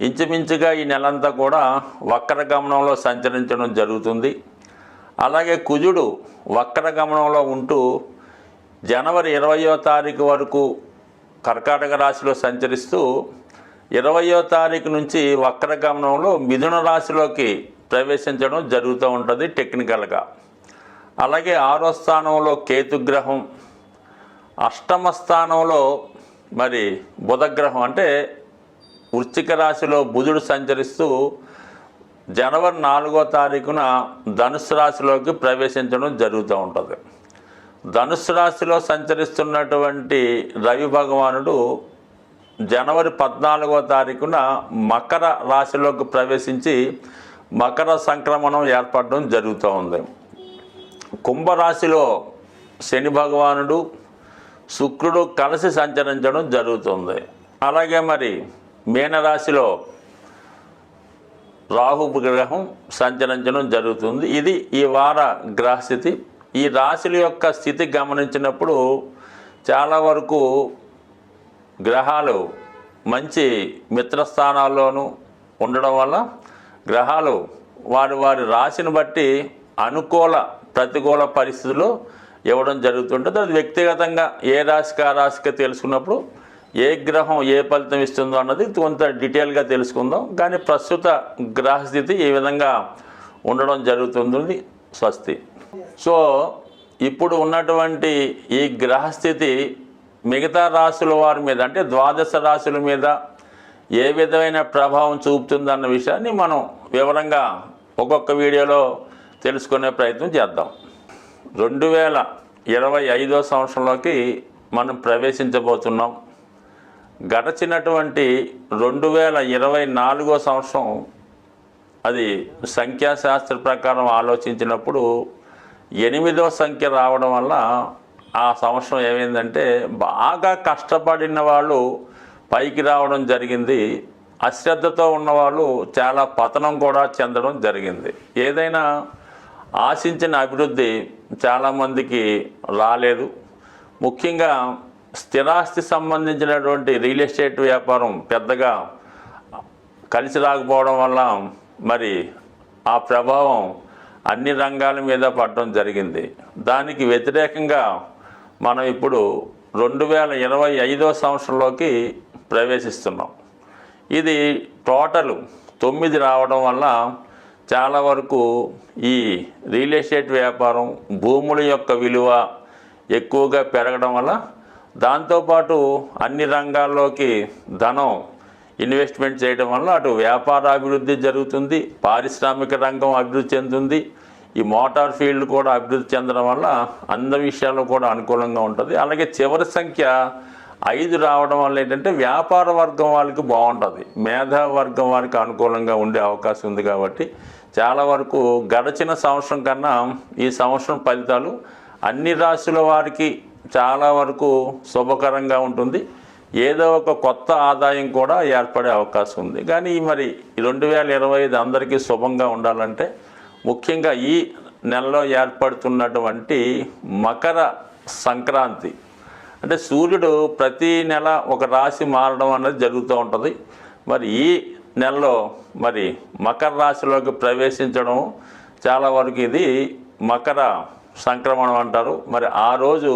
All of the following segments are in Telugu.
ఇంచుమించుగా ఈ నెలంతా కూడా వక్ర గమనంలో సంచరించడం జరుగుతుంది. అలాగే కుజుడు వక్ర గమనంలో ఉంటూ జనవరి ఇరవయో తారీఖు వరకు కర్కాటక రాశిలో సంచరిస్తూ ఇరవయో తారీఖు నుంచి వక్ర గమనంలో మిథున రాశిలోకి ప్రవేశించడం జరుగుతూ ఉంటుంది టెక్నికల్గా. అలాగే ఆరో స్థానంలో కేతుగ్రహం అష్టమ స్థానంలో మరి బుధగ్రహం అంటే వృశ్చిక రాశిలో బుధుడు సంచరిస్తూ జనవరి నాలుగో తారీఖున ధనుసు రాశిలోకి ప్రవేశించడం జరుగుతూ ఉంటుంది. ధనుసు రాశిలో సంచరిస్తున్నటువంటి రవి భగవానుడు జనవరి పద్నాలుగో తారీఖున మకర రాశిలోకి ప్రవేశించి మకర సంక్రమణం ఏర్పడడం జరుగుతూ ఉంది. కుంభరాశిలో శని భగవానుడు శుక్రుడు కలిసి సంచరించడం జరుగుతుంది. అలాగే మరి మీనరాశిలో రాహు గ్రహం సంచరించడం జరుగుతుంది. ఇది ఈ వార గ్రహస్థితి. ఈ రాశుల యొక్క స్థితి గమనించినప్పుడు చాలా వరకు గ్రహాలు మంచి మిత్రస్థానాల్లోనూ ఉండడం వల్ల గ్రహాలు వారి వారి రాశిని బట్టి అనుకూల ప్రతికూల పరిస్థితులు ఇవ్వడం జరుగుతుంటుంది. అది వ్యక్తిగతంగా ఏ రాశికి ఆ రాశికి తెలుసుకున్నప్పుడు ఏ గ్రహం ఏ ఫలితం ఇస్తుందో అన్నది కొంత డీటెయిల్గా తెలుసుకుందాం. కానీ ప్రస్తుత గ్రహస్థితి ఈ విధంగా ఉండడం జరుగుతుంది? స్వస్తి. సో ఇప్పుడు ఉన్నటువంటి ఈ గ్రహస్థితి మిగతా రాశుల వారి మీద అంటే ద్వాదశ రాశుల మీద ఏ విధమైన ప్రభావం చూపుతుందన్న విషయాన్ని మనం వివరంగా ఒక్కొక్క వీడియోలో తెలుసుకునే ప్రయత్నం చేద్దాం. రెండు వేల ఇరవై ఐదో సంవత్సరంలోకి మనం ప్రవేశించబోతున్నాం. గడచినటువంటి రెండు వేల ఇరవై నాలుగో సంవత్సరం అది సంఖ్యాశాస్త్ర ప్రకారం ఆలోచించినప్పుడు ఎనిమిదో సంఖ్య రావడం వల్ల ఆ సంవత్సరం ఏమైందంటే బాగా కష్టపడిన వాళ్ళు పైకి రావడం జరిగింది. అశ్రద్ధతో ఉన్నవాళ్ళు చాలా పతనం కూడా చెందడం జరిగింది. ఏదైనా ఆశించిన అభివృద్ధి చాలామందికి రాలేదు. ముఖ్యంగా స్థిరాస్తి సంబంధించినటువంటి రియల్ ఎస్టేట్ వ్యాపారం పెద్దగా కలిసి రాకపోవడం వల్ల మరి ఆ ప్రభావం అన్ని రంగాల మీద పడడం జరిగింది. దానికి వ్యతిరేకంగా మనం ఇప్పుడు రెండు వేల ఇరవై ఐదో సంవత్సరంలోకి ప్రవేశిస్తున్నాం. ఇది టోటల్ తొమ్మిది రావడం వల్ల చాలా వరకు ఈ రియల్ ఎస్టేట్ వ్యాపారం భూముల యొక్క విలువ ఎక్కువగా పెరగడం వల్ల దాంతోపాటు అన్ని రంగాల్లోకి ధనం ఇన్వెస్ట్మెంట్ చేయడం వల్ల అటు వ్యాపార అభివృద్ధి జరుగుతుంది పారిశ్రామిక రంగం అభివృద్ధి చెందుతుంది ఈ మోటార్ ఫీల్డ్ కూడా అభివృద్ధి చెందడం వల్ల అందరి విషయాల్లో కూడా అనుకూలంగా ఉంటుంది. అలాగే చివరి సంఖ్య ఐదు రావడం వల్ల ఏంటంటే వ్యాపార వర్గం వాళ్ళకి బాగుంటుంది. మేధా వర్గం వారికి అనుకూలంగా ఉండే అవకాశం ఉంది కాబట్టి చాలా వరకు గడచిన సంవత్సరం కన్నా ఈ సంవత్సరం ఫలితాలు అన్ని రాశుల వారికి చాలా వరకు శుభకరంగా ఉంటుంది. ఏదో ఒక కొత్త ఆదాయం కూడా ఏర్పడే అవకాశం ఉంది. కానీ మరి రెండు వేల ఇరవై ఐదు అందరికీ శుభంగా ఉండాలంటే ముఖ్యంగా ఈ నెలలో ఏర్పడుతున్నటువంటి మకర సంక్రాంతి. అంటే సూర్యుడు ప్రతి నెల ఒక రాశి మారడం అనేది జరుగుతూ ఉంటుంది. మరి ఈ నెలలో మరి మకర రాశిలోకి ప్రవేశించడం చాలా వరకు ఇది మకర సంక్రమణం అంటారు. మరి ఆ రోజు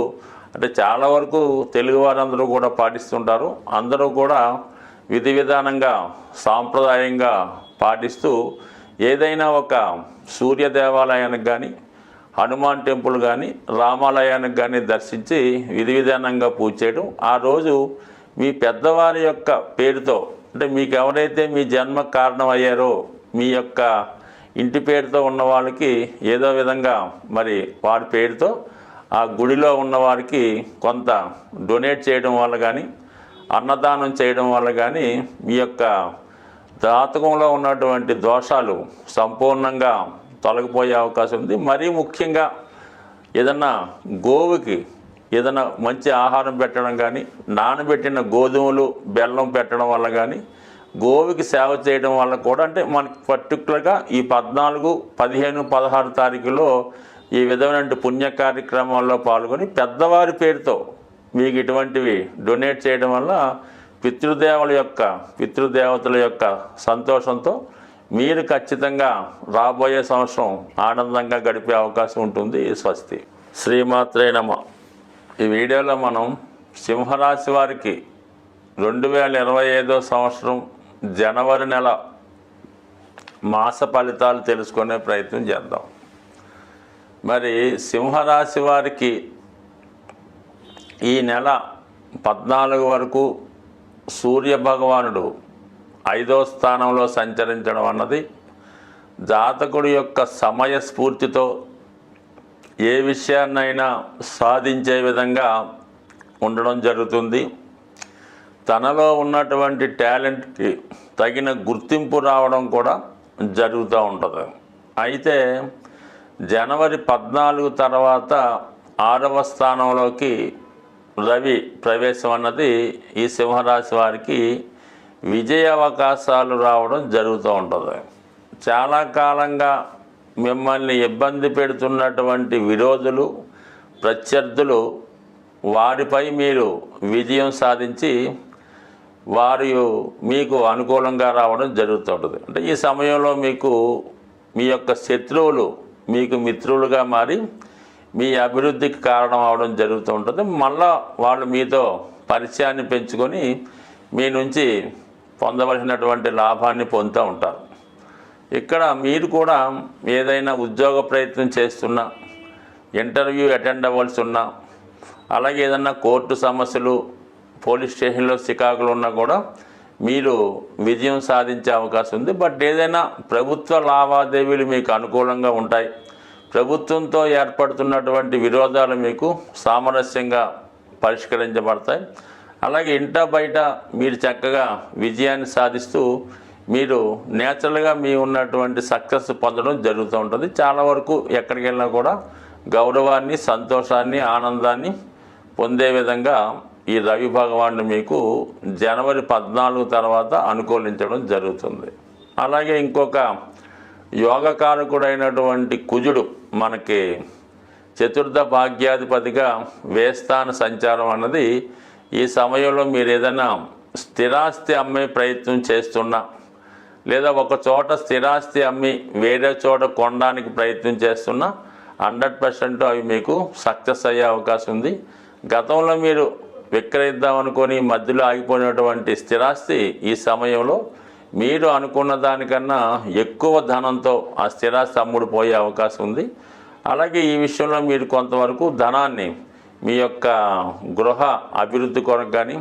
అంటే చాలా వరకు తెలుగు వారందరూ కూడా పాటిస్తుంటారు. అందరూ కూడా విధి విధానంగా సాంప్రదాయంగా పాటిస్తూ ఏదైనా ఒక సూర్య దేవాలయానికి కానీ హనుమాన్ టెంపుల్ కానీ రామాలయానికి కానీ దర్శించి విధి విధానంగా పూజ చేయడం. ఆ రోజు మీ పెద్దవారి యొక్క పేరుతో అంటే మీకు ఎవరైతే మీ జన్మ కారణం అయ్యారో మీ యొక్క ఇంటి పేరుతో ఉన్న వాళ్ళకి ఏదో విధంగా మరి వారి పేరుతో ఆ గుడిలో ఉన్నవారికి కొంత డొనేట్ చేయడం వల్ల కానీ అన్నదానం చేయడం వల్ల కానీ మీ యొక్క జాతకంలో ఉన్నటువంటి దోషాలు సంపూర్ణంగా తొలగిపోయే అవకాశం ఉంది. మరీ ముఖ్యంగా ఏదన్నా గోవుకి ఏదైనా మంచి ఆహారం పెట్టడం కానీ నానబెట్టిన గోధుమలు బెల్లం పెట్టడం వల్ల కానీ గోవుకి సేవ చేయడం వల్ల కూడా అంటే మనకి పర్టికులర్గా ఈ పద్నాలుగు పదిహేను పదహారు తారీఖులో ఈ విధమైన పుణ్య కార్యక్రమాల్లో పాల్గొని పెద్దవారి పేరుతో మీకు ఇటువంటివి డొనేట్ చేయడం వల్ల పితృదేవుల యొక్క పితృదేవతల యొక్క సంతోషంతో మీరు ఖచ్చితంగా రాబోయే సంవత్సరం ఆనందంగా గడిపే అవకాశం ఉంటుంది. స్వస్తి. శ్రీమాత్రే నమ. ఈ వీడియోలో మనం సింహరాశి వారికి రెండు వేల ఇరవై ఐదో సంవత్సరం జనవరి నెల మాస ఫలితాలు తెలుసుకునే ప్రయత్నం చేద్దాం. మరి సింహరాశి వారికి ఈ నెల పద్నాలుగు వరకు సూర్య భగవానుడు ఐదో స్థానంలో సంచరించడం అన్నది జాతకుడి యొక్క సమయ స్ఫూర్తితో ఏ విషయాన్నైనా సాధించే విధంగా ఉండడం జరుగుతుంది. తనలో ఉన్నటువంటి టాలెంట్కి తగిన గుర్తింపు రావడం కూడా జరుగుతూ ఉంటుంది. అయితే జనవరి పద్నాలుగు తర్వాత ఆరవ స్థానంలోకి రవి ప్రవేశం అన్నది ఈ సింహరాశి వారికి విజయ అవకాశాలు రావడం జరుగుతూ ఉంటుంది. చాలా కాలంగా మిమ్మల్ని ఇబ్బంది పెడుతున్నటువంటి విరోధులు ప్రత్యర్థులు వారిపై మీరు విజయం సాధించి వారు మీకు అనుకూలంగా రావడం జరుగుతుంటుంది అంటే ఈ సమయంలో మీకు మీ యొక్క శత్రువులు మీకు మిత్రులుగా మారి మీ అభివృద్ధికి కారణం అవడం జరుగుతూ ఉంటుంది. మళ్ళా వాళ్ళు మీతో పరిచయాన్ని పెంచుకొని మీ నుంచి పొందవలసినటువంటి లాభాన్ని పొందుతూ ఉంటారు. ఇక్కడ మీరు కూడా ఏదైనా ఉద్యోగ ప్రయత్నం చేస్తున్నా ఇంటర్వ్యూ అటెండ్ అవ్వాల్సి ఉన్నా అలాగే ఏదన్నా కోర్టు సమస్యలు పోలీస్ స్టేషన్లో చికాకులు ఉన్నా కూడా మీరు విజయం సాధించే అవకాశం ఉంది. బట్ ఏదైనా ప్రభుత్వ లావాదేవీలు మీకు అనుకూలంగా ఉంటాయి. ప్రభుత్వంతో ఏర్పడుతున్నటువంటి విరోధాలు మీకు సామరస్యంగా పరిష్కరించబడతాయి. అలాగే ఇంట బయట మీరు చక్కగా విజయాన్ని సాధిస్తూ మీరు నేచురల్గా మీ ఉన్నటువంటి సక్సెస్ పొందడం జరుగుతూ ఉంటుంది. చాలా వరకు ఎక్కడికి వెళ్ళినా కూడా గౌరవాన్ని సంతోషాన్ని ఆనందాన్ని పొందే విధంగా ఈ రవి భగవానుడు మీకు జనవరి పద్నాలుగు తర్వాత అనుకూలించడం జరుగుతుంది. అలాగే ఇంకొక యోగకారకుడైనటువంటి కుజుడు మనకి చతుర్థ భాగ్యాధిపతిగా వేస్తాన సంచారం అన్నది ఈ సమయంలో మీరు ఏదైనా స్థిరాస్తి అమ్మే ప్రయత్నం చేస్తున్నా లేదా ఒక చోట స్థిరాస్తి అమ్మి వేరే చోట కొనడానికి ప్రయత్నం చేస్తున్నా హండ్రెడ్ పర్సెంట్ అవి మీకు సక్సెస్ అయ్యే అవకాశం ఉంది. గతంలో మీరు విక్రయిద్దామనుకొని మధ్యలో ఆగిపోయినటువంటి స్థిరాస్తి ఈ సమయంలో మీరు అనుకున్న దానికన్నా ఎక్కువ ధనంతో ఆ స్థిరాస్తి అమ్ముడు పోయే అవకాశం ఉంది. అలాగే ఈ విషయంలో మీరు కొంతవరకు ధనాన్ని మీ యొక్క గృహ అభివృద్ధి కొరకు కానీ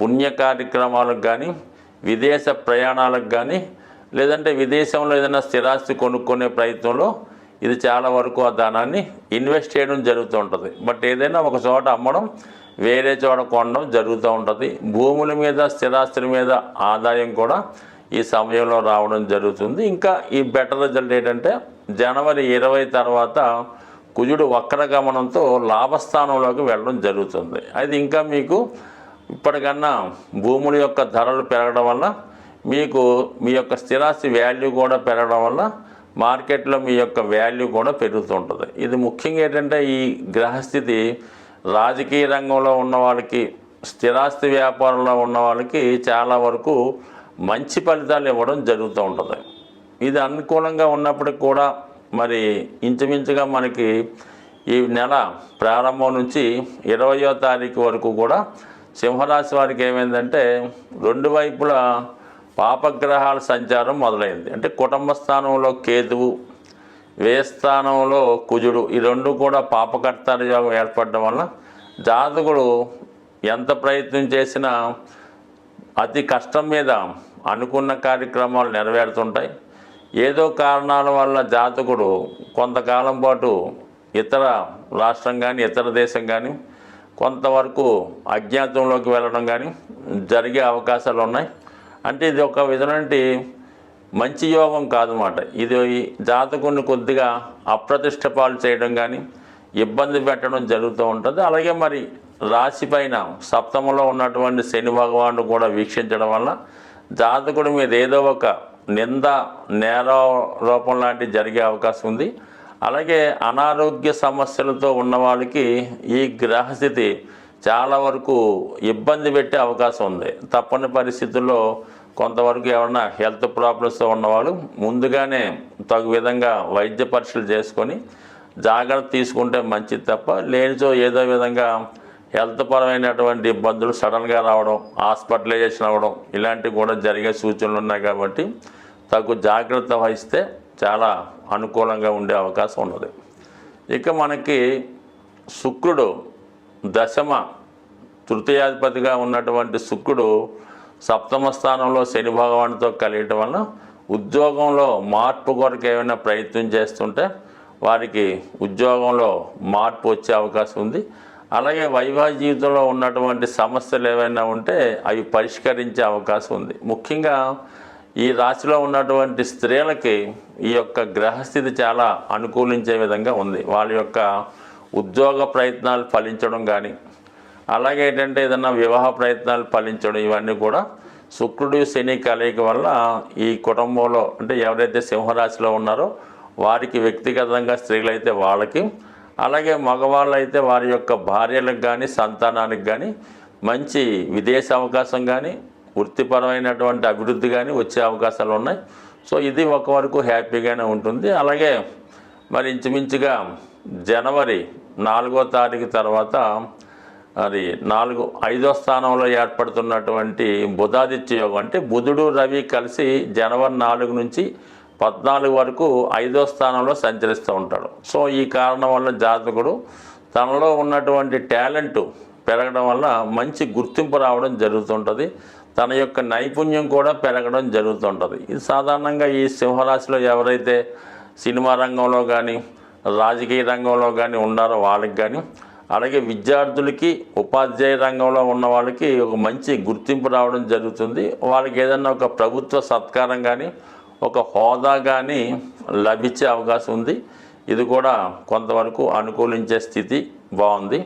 పుణ్య కార్యక్రమాలకు కానీ విదేశ ప్రయాణాలకు కానీ లేదంటే విదేశంలో ఏదైనా స్థిరాస్తి కొనుక్కునే ప్రయత్నంలో ఇది చాలా వరకు ఆ ధనాన్ని ఇన్వెస్ట్ చేయడం జరుగుతూ ఉంటుంది. బట్ ఏదైనా ఒక చోట అమ్మడం వేరే చోట కొనడం జరుగుతూ ఉంటుంది. భూముల మీద స్థిరాస్తుల మీద ఆదాయం కూడా ఈ సమయంలో రావడం జరుగుతుంది. ఇంకా ఈ బెటర్ రిజల్ట్ ఏంటంటే జనవరి ఇరవై తర్వాత కుజుడు వక్రగమనంతో లాభస్థానంలోకి వెళ్ళడం జరుగుతుంది. అది ఇంకా మీకు ఇప్పటికన్నా భూముల యొక్క ధరలు పెరగడం వల్ల మీకు మీ యొక్క స్థిరాస్తి వాల్యూ కూడా పెరగడం వల్ల మార్కెట్లో మీ యొక్క వాల్యూ కూడా పెరుగుతుంటుంది ఇది ముఖ్యంగా ఏంటంటే ఈ గ్రహస్థితి రాజకీయ రంగంలో ఉన్న వాళ్ళకి స్థిరాస్తి వ్యాపారంలో ఉన్న వాళ్ళకి చాలా వరకు మంచి ఫలితాలు ఇవ్వడం జరుగుతూ ఉంటుంది. ఇది అనుకూలంగా ఉన్నప్పటికి కూడా మరి ఇంచుమించుగా మనకి ఈ నెల ప్రారంభం నుంచి ఇరవయో తారీఖు వరకు కూడా సింహరాశి వారికి ఏమైందంటే రెండు వైపులా పాపగ్రహాల సంచారం మొదలైంది. అంటే కుటుంబ స్థానంలో కేతువు వేస్థానంలో కుజుడు. ఈ రెండు కూడా పాపకర్తాల యోగం ఏర్పడడం వల్ల జాతకుడు ఎంత ప్రయత్నం చేసినా అతి కష్టం మీద అనుకున్న కార్యక్రమాలు నెరవేరుతుంటాయి. ఏదో కారణాల వల్ల జాతకుడు కొంతకాలం పాటు ఇతర రాష్ట్రం కానీ ఇతర దేశం కానీ కొంతవరకు అజ్ఞాతంలోకి వెళ్ళడం కానీ జరిగే అవకాశాలు ఉన్నాయి. అంటే ఇది ఒక విధమైనటువంటి మంచి యోగం కాదన్నమాట ఇది జాతకుని కొద్దిగా అప్రతిష్ట పాలు చేయడం కానీ ఇబ్బంది పెట్టడం జరుగుతూ ఉంటుంది. అలాగే మరి రాశి పైన సప్తమంలో ఉన్నటువంటి శని భగవానుడు కూడా వీక్షించడం వల్ల జాతకుడి మీద ఏదో ఒక నింద నేర రూపం లాంటివి జరిగే అవకాశం ఉంది. అలాగే అనారోగ్య సమస్యలతో ఉన్న వాళ్ళకి ఈ గ్రహస్థితి చాలా వరకు ఇబ్బంది పెట్టే అవకాశం ఉంది. తప్పని పరిస్థితుల్లో కొంతవరకు ఏమన్నా హెల్త్ ప్రాబ్లమ్స్తో ఉన్నవాళ్ళు ముందుగానే తగు విధంగా వైద్య పరీక్షలు చేసుకొని జాగ్రత్త తీసుకుంటే మంచిది తప్ప లేనిచో ఏదో విధంగా హెల్త్ పరమైనటువంటి ఇబ్బందులు సడన్గా రావడం హాస్పిటలైజేషన్ అవ్వడం ఇలాంటివి కూడా జరిగే సూచనలు ఉన్నాయి కాబట్టి తగు జాగ్రత్త వహిస్తే చాలా అనుకూలంగా ఉండే అవకాశం ఉన్నది. ఇక మనకి శుక్రుడు దశమ తృతీయాధిపతిగా ఉన్నటువంటి శుక్రుడు సప్తమ స్థానంలో శని భగవానుతో కలియటం వలన ఉద్యోగంలో మార్పు కొరకు ఏమైనా ప్రయత్నం చేస్తుంటే వారికి ఉద్యోగంలో మార్పు వచ్చే అవకాశం ఉంది. అలాగే వైవాహిక జీవితంలో ఉన్నటువంటి సమస్యలు ఏవైనా ఉంటే అవి పరిష్కరించే అవకాశం ఉంది. ముఖ్యంగా ఈ రాశిలో ఉన్నటువంటి స్త్రీలకి ఈ యొక్క గ్రహస్థితి చాలా అనుకూలించే విధంగా ఉంది. వాళ్ళ యొక్క ఉద్యోగ ప్రయత్నాలు ఫలించడం కానీ అలాగే ఏంటంటే ఏదన్నా వివాహ ప్రయత్నాలు ఫలించడం ఇవన్నీ కూడా శుక్రుడు శని కలయిక వల్ల ఈ కుటుంబంలో అంటే ఎవరైతే సింహరాశిలో ఉన్నారో వారికి వ్యక్తిగతంగా స్త్రీలైతే వాళ్ళకి అలాగే మగవాళ్ళు అయితే వారి యొక్క భార్యలకు కానీ సంతానానికి కానీ మంచి విదేశ అవకాశం కానీ వృత్తిపరమైనటువంటి అభివృద్ధి కానీ వచ్చే అవకాశాలు ఉన్నాయి. సో ఇది ఒక వరకు హ్యాపీగానే ఉంటుంది. అలాగే మరి ఇంచుమించుగా జనవరి నాలుగో తారీఖు తర్వాత అది నాలుగు ఐదో స్థానంలో ఏర్పడుతున్నటువంటి బుధాదిత్య యోగం. అంటే బుధుడు రవి కలిసి జనవరి నాలుగు నుంచి పద్నాలుగు వరకు ఐదో స్థానంలో సంచరిస్తూ ఉంటాడు. సో ఈ కారణం వల్ల జాతకుడు తనలో ఉన్నటువంటి టాలెంట్ పెరగడం వల్ల మంచి గుర్తింపు రావడం జరుగుతుంటుంది. తన యొక్క నైపుణ్యం కూడా పెరగడం జరుగుతుంటుంది. ఇది సాధారణంగా ఈ సింహరాశిలో ఎవరైతే సినిమా రంగంలో కానీ రాజకీయ రంగంలో కానీ ఉన్నారో వాళ్ళకి కానీ అలాగే విద్యార్థులకి ఉపాధ్యాయ రంగంలో ఉన్న వాళ్ళకి ఒక మంచి గుర్తింపు రావడం జరుగుతుంది. వాళ్ళకి ఏదైనా ఒక ప్రభుత్వ సత్కారం కానీ ఒక హోదా కానీ లభించే అవకాశం ఉంది. ఇది కూడా కొంతవరకు అనుకూలించే స్థితి బాగుంది.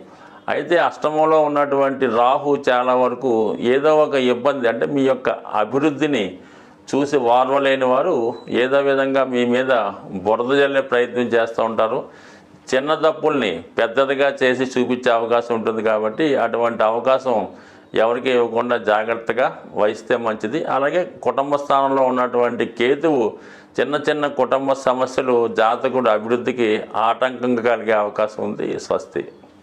అయితే అష్టమంలో ఉన్నటువంటి రాహు చాలా వరకు ఏదో ఒక ఇబ్బంది అంటే మీ యొక్క అభివృద్ధిని చూసి వారవలేని వారు ఏదో విధంగా మీ మీద బురద జల్లే ప్రయత్నం చేస్తూ ఉంటారు. చిన్న తప్పుల్ని పెద్దదిగా చేసి చూపించే అవకాశం ఉంటుంది కాబట్టి అటువంటి అవకాశం ఎవరికి ఇవ్వకుండా జాగ్రత్తగా వహిస్తే మంచిది. అలాగే కుటుంబ స్థానంలో ఉన్నటువంటి కేతువు చిన్న చిన్న కుటుంబ సమస్యలు జాతకుడు అభివృద్ధికి ఆటంకంగా కలిగే అవకాశం ఉంది. స్వస్తి.